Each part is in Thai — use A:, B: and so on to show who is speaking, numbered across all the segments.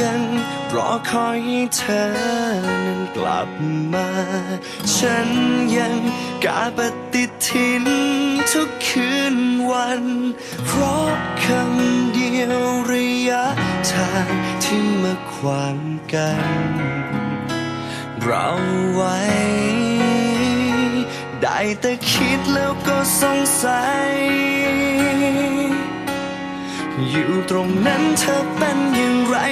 A: ยังรอคอยให้เธอนั้นกลับมา ฉันยังกาปฏิทินทุกคืนวัน เพราะคำเดียวระยะทางที่มาขวางกัน เราไว้ ได้แต่คิดแล้วก็สงสัย อยู่ตรงนั้นเธอเป็น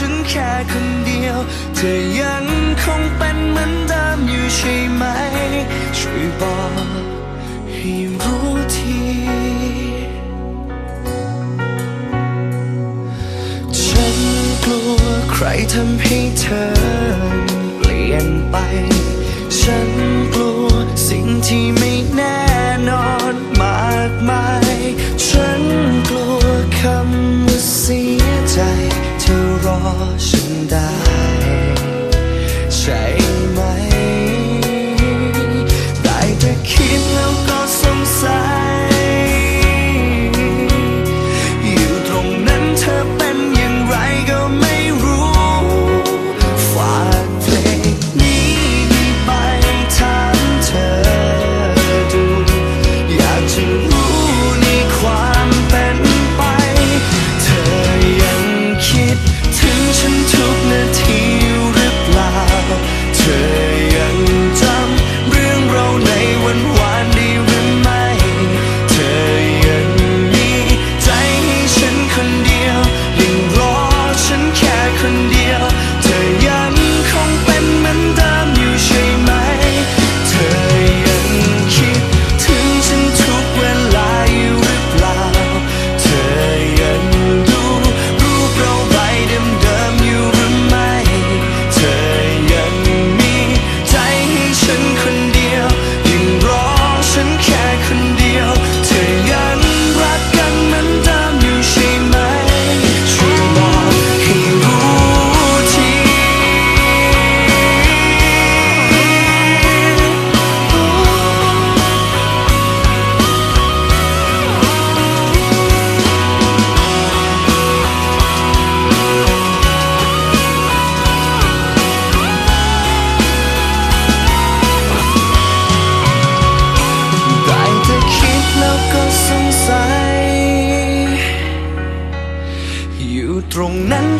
A: ฉันแค่คนเดียว เธอยังคงเป็นเหมือนเดิมอยู่ใช่ไหม ช่วยบอกให้รู้ทีฉันกลัวใครทำให้เธอเปลี่ยนไป ฉันกลัวสิ่งที่ไม่แน่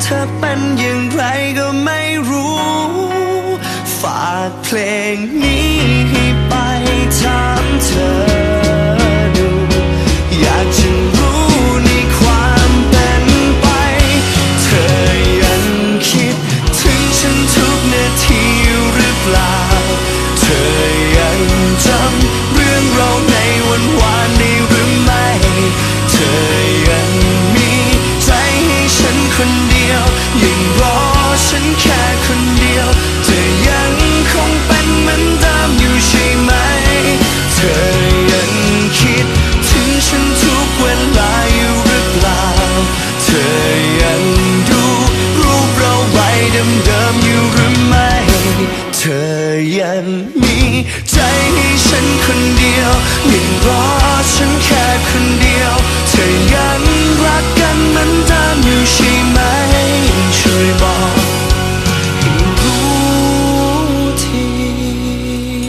A: เธอเป็นอย่างไรก็ไม่รู้ ฝากเพลงนี้ ธอยังมีใจให้ฉันคนเดียวยังรอฉันแค่คนเดียว เธอยัง